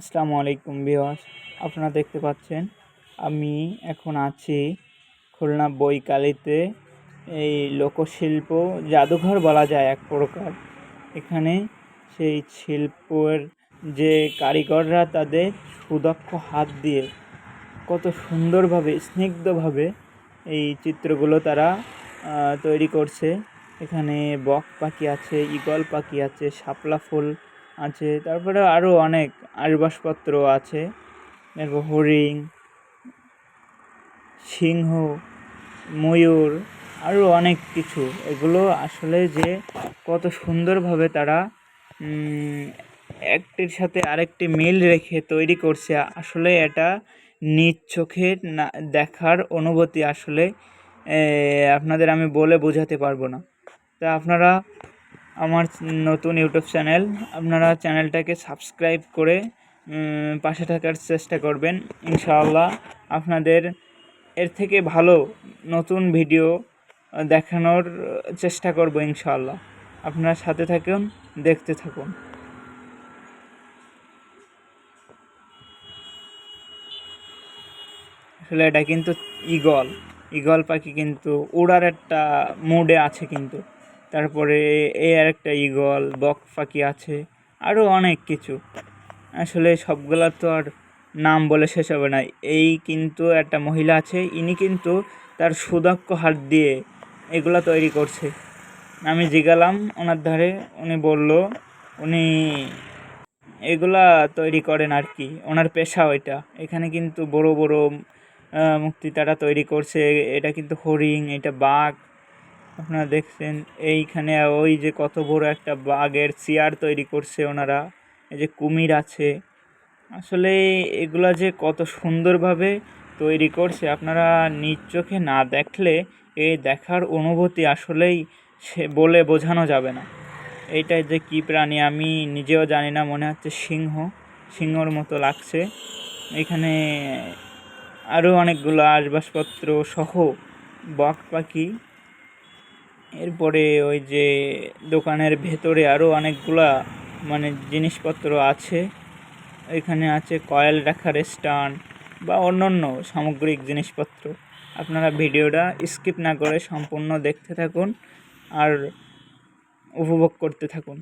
আসসালামু আলাইকুম ভিওয়ার্স আপনারা দেখতে পাচ্ছেন আমি এখন আছি খুলনা বইকালিতে এই লোকশিল্প জাদুঘর বলা যায় এক প্রকার। এখানে সেই শিল্পের যে কারিগররা তাদের সুদক্ষ হাত দিয়ে কত সুন্দরভাবে, স্নিগ্ধভাবে এই চিত্রগুলো তারা তৈরি করছে। এখানে বক পাখি আছে, ঈগল পাখি আছে, শাপলা ফুল আছে। তারপরে আরও অনেক আসবাবপত্র আছে। এরপর হরিণ, সিংহ, ময়ূর আরও অনেক কিছু। এগুলো আসলে যে কত সুন্দরভাবে তারা একটির সাথে আরেকটি মিল রেখে তৈরি করছে, আসলে এটা নিজ চোখে না, দেখার অনুভূতি আসলে আপনাদের আমি বলে বোঝাতে পারব না। তা আপনারা আমার নতুন ইউটিউব চ্যানেল, আপনারা চ্যানেলটাকে সাবস্ক্রাইব করে পাশে থাকার চেষ্টা করবেন, ইনশাআল্লাহ। আপনাদের এর থেকে ভালো নতুন ভিডিও দেখানোর চেষ্টা করব ইনশাআল্লাহ। আপনারা সাথে থাকুন, দেখতে থাকুন। আসলে এটা কিন্তু ঈগল। ঈগল পাখি কিন্তু উড়ার একটা মুডে আছে কিন্তু। তারপরে এ আর একটা ঈগল, বক পাখি আছে আরও অনেক কিছু। আসলে সবগুলা তো আর নাম বলে শেষ হবে না। এই কিন্তু একটা মহিলা আছে, ইনি কিন্তু তার সুদক্ষ হাত দিয়ে এগুলা তৈরি করছে। আমি জিগালাম ওনার ধারে, উনি বলল, উনি এগুলা তৈরি করেন আর কি, ওনার পেশা ওইটা। এখানে কিন্তু বড় বড় মূর্তি তারা তৈরি করছে, এটা কিন্তু হরিণ, এটা বাঘ আপনারা দেখছেন, এইখানে ওই যে কত বড় একটা বাঘের চেয়ার তৈরি করছে ওনারা, এই যে কুমির আছে। আসলে এগুলা যে কত সুন্দরভাবে তৈরি করছে, আপনারা নিজ চোখে না দেখলে এই দেখার অনুভূতি আসলেই সে বলে বোঝানো যাবে না। এইটা যে কী প্রাণী, আমি নিজেও জানি না, মনে হচ্ছে সিংহ, সিংহর মতো লাগছে। এখানে আরও অনেকগুলো আসবাবপত্র সহ বক পাখি এরপরে ওই যে দোকানের ভেতরে আরও অনেকগুলা মানে জিনিসপত্র আছে। এখানে আছে কয়েল রাখার স্টান বা অন্যান্য সামগ্রিক জিনিসপত্র। আপনারা ভিডিওটা স্কিপ না করে সম্পূর্ণ দেখতে থাকুন আর উপভোগ করতে থাকুন।